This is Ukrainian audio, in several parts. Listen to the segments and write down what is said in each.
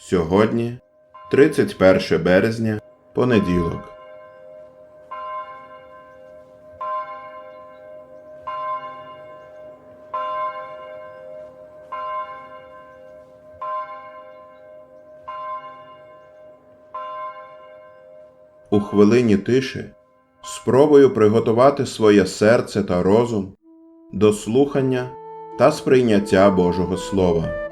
Сьогодні 31 березня, понеділок. У хвилині тиші спробую приготувати своє серце та розум до слухання та сприйняття Божого Слова.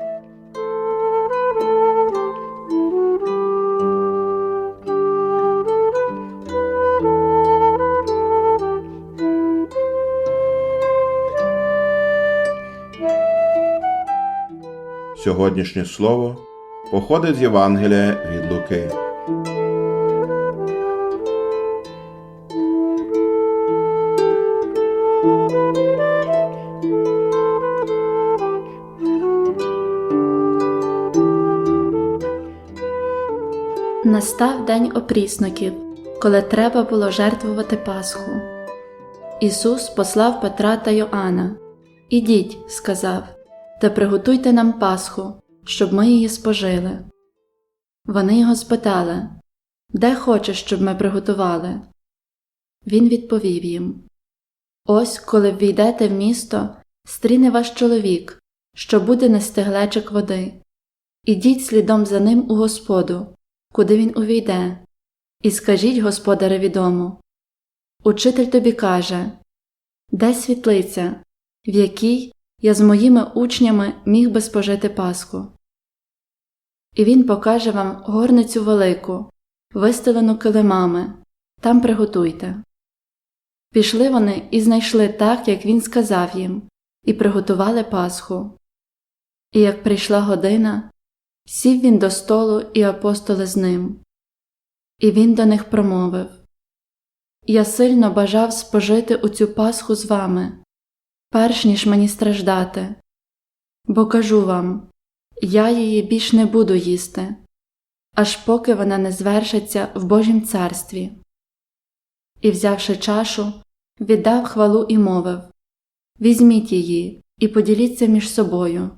Сьогоднішнє слово походить з Євангелія від Луки. Настав день опрісників, коли треба було жертвувати Пасху. Ісус послав Петра та Йоанна. Ідіть, сказав, та приготуйте нам Пасху, щоб ми її спожили. Вони його спитали Де хочеш, щоб ми приготували? Він відповів їм Ось, коли ввійдете в місто, стріне ваш чоловік, що буде нести глечик води. Ідіть слідом за ним у Господу куди він увійде, і скажіть господареві дому. Учитель тобі каже Де світлиця, в якій я з моїми учнями міг би спожити Пасху? І він покаже вам горницю велику, вистелену килимами, там приготуйте. Пішли вони і знайшли так, як він сказав їм, і приготували Пасху. І як прийшла година, Сів він до столу і апостоли з ним. І він до них промовив Я сильно бажав спожити у цю Пасху з вами, перш ніж мені страждати, бо кажу вам я її більш не буду їсти, аж поки вона не звершиться в Божім царстві. І, взявши чашу, віддав хвалу і мовив Візьміть її і поділіться між собою,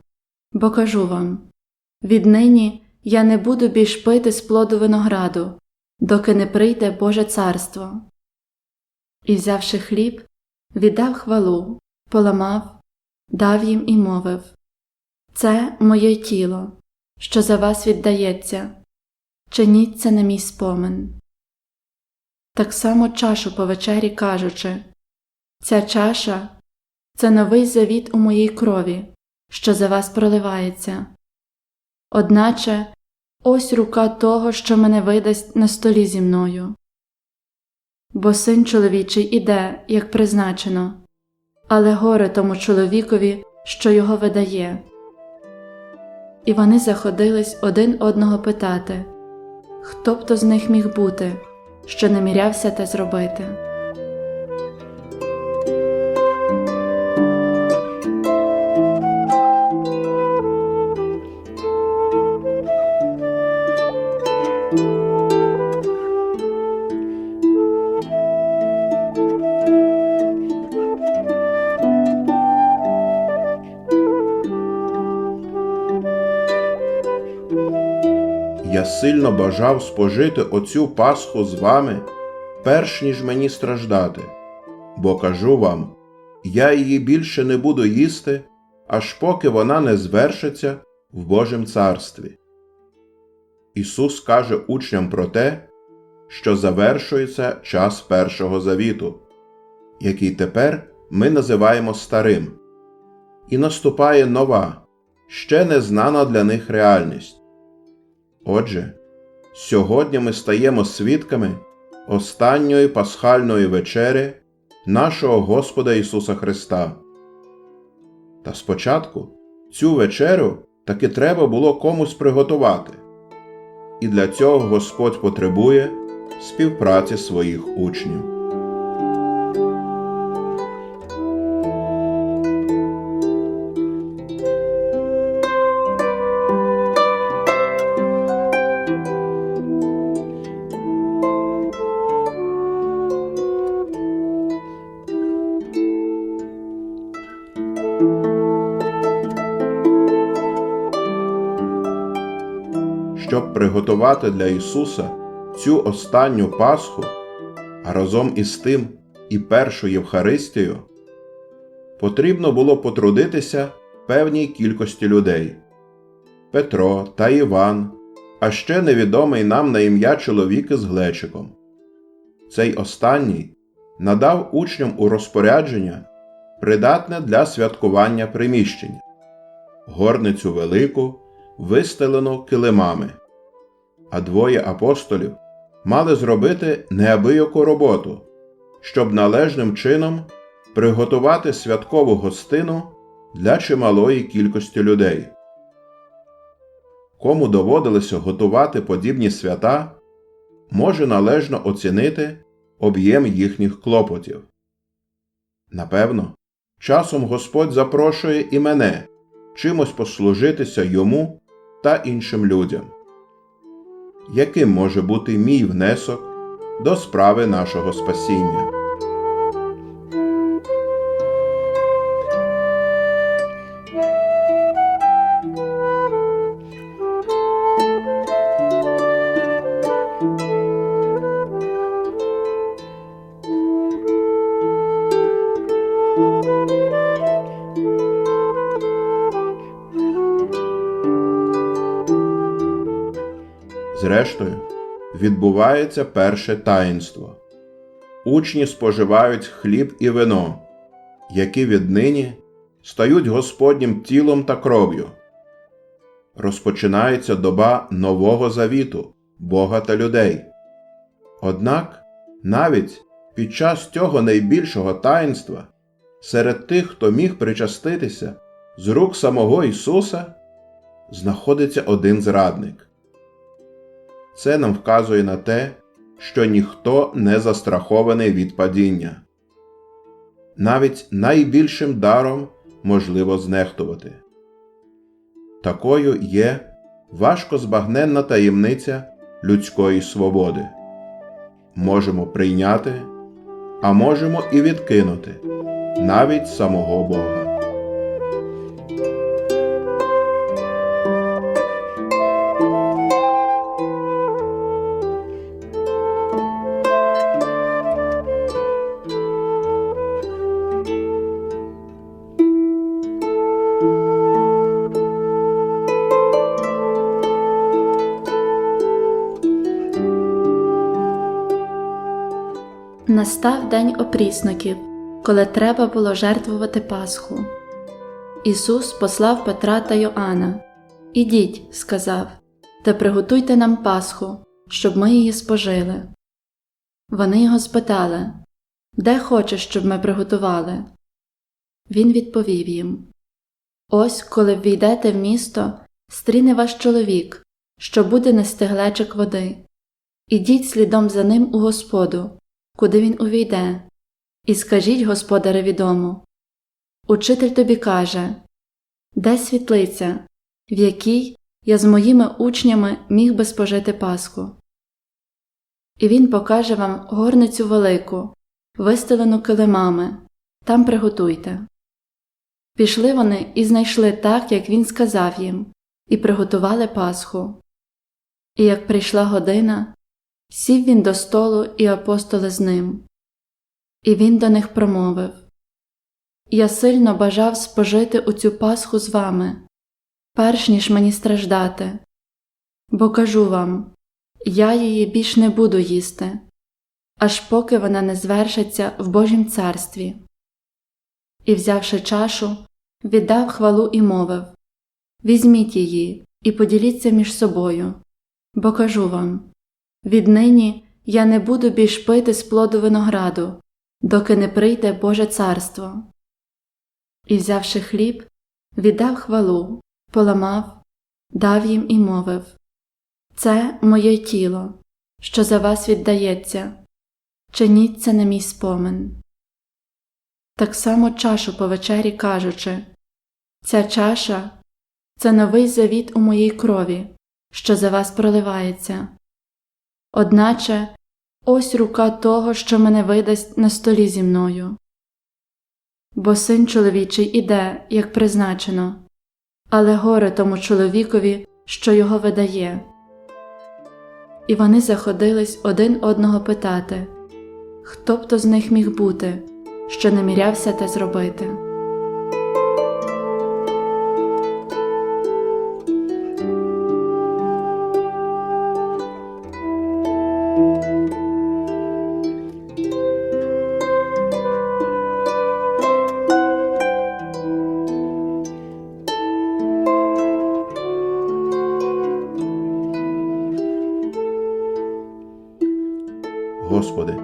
бо кажу вам. Віднині я не буду більш пити з плоду винограду, доки не прийде Боже царство. І, взявши хліб, віддав хвалу, поламав, дав їм і мовив Це моє тіло, що за вас віддається, чиніть це на мій спомин. Так само чашу по вечері кажучи Ця чаша це новий завіт у моїй крові, що за вас проливається. Одначе ось рука того, що мене видасть на столі зі мною. Бо син чоловічий іде, як призначено, але горе тому чоловікові, що його видає. І вони заходились один одного питати хто б то з них міг бути, що намірявся те зробити. Я сильно бажав спожити оцю Пасху з вами, перш ніж мені страждати, бо кажу вам, я її більше не буду їсти, аж поки вона не звершиться в Божім царстві. Ісус каже учням про те, що завершується час Першого завіту, який тепер ми називаємо старим, і наступає нова, ще незнана для них реальність. Отже, сьогодні ми стаємо свідками останньої пасхальної вечері нашого Господа Ісуса Христа. Та спочатку цю вечерю таки треба було комусь приготувати, і для цього Господь потребує співпраці своїх учнів. Щоб приготувати для Ісуса цю останню Пасху, а разом із тим і першу Євхаристію, потрібно було потрудитися певній кількості людей Петро та Іван, а ще невідомий нам на ім'я чоловік із глечиком. Цей останній надав учням у розпорядження придатне для святкування приміщення, горницю велику, вистелену килимами, а двоє апостолів мали зробити неабияку роботу, щоб належним чином приготувати святкову гостину для чималої кількості людей. Кому доводилося готувати подібні свята, може належно оцінити об'єм їхніх клопотів. Напевно, часом Господь запрошує і мене чимось послужитися йому та іншим людям. Яким може бути мій внесок до справи нашого спасіння? Зрештою, відбувається перше таїнство. Учні споживають хліб і вино, які віднині стають Господнім тілом та кров'ю. Розпочинається доба нового завіту Бога та людей. Однак навіть під час цього найбільшого таїнства серед тих, хто міг причаститися з рук самого Ісуса, знаходиться один зрадник. Це нам вказує на те, що ніхто не застрахований від падіння. Навіть найбільшим даром можливо знехтувати. Такою є важкозбагненна таємниця людської свободи. Можемо прийняти, а можемо і відкинути навіть самого Бога. Настав день опрісників, коли треба було жертвувати Пасху. Ісус послав Петра та Йоанна. Ідіть, сказав, та приготуйте нам Пасху, щоб ми її спожили. Вони його спитали Де хочеш, щоб ми приготували? Він відповів їм Ось, коли ввійдете в місто, стріне ваш чоловік, що буде нести глечик води. Ідіть слідом за ним у Господу куди він увійде, і скажіть господареві дому. Учитель тобі каже Де світлиця, в якій я з моїми учнями міг би спожити Пасху? І він покаже вам горницю велику, вистелену килимами, там приготуйте. Пішли вони і знайшли так, як він сказав їм, і приготували Пасху. І як прийшла година, Сів він до столу і апостоли з ним. І він до них промовив Я сильно бажав спожити у цю Пасху з вами, перш ніж мені страждати, бо кажу вам я її більш не буду їсти, аж поки вона не звершиться в Божім царстві. І, взявши чашу, віддав хвалу і мовив Візьміть її і поділіться між собою, бо кажу вам Віднині я не буду більш пити з плоду винограду, доки не прийде Боже царство. І, взявши хліб, віддав хвалу, поламав, дав їм і мовив Це моє тіло, що за вас віддається, чиніть це на мій спомин. Так само чашу по вечері кажучи Ця чаша це новий завіт у моїй крові, що за вас проливається. Одначе ось рука того, що мене видасть на столі зі мною. Бо син чоловічий іде, як призначено, але горе тому чоловікові, що його видає. і вони заходились один одного питати, хто б то з них міг бути, що не мірявся те зробити. Господи,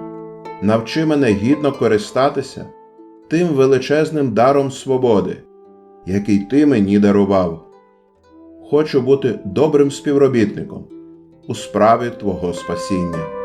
навчи мене гідно користатися тим величезним даром свободи, який Ти мені дарував. Хочу бути добрим співробітником у справі Твого спасіння.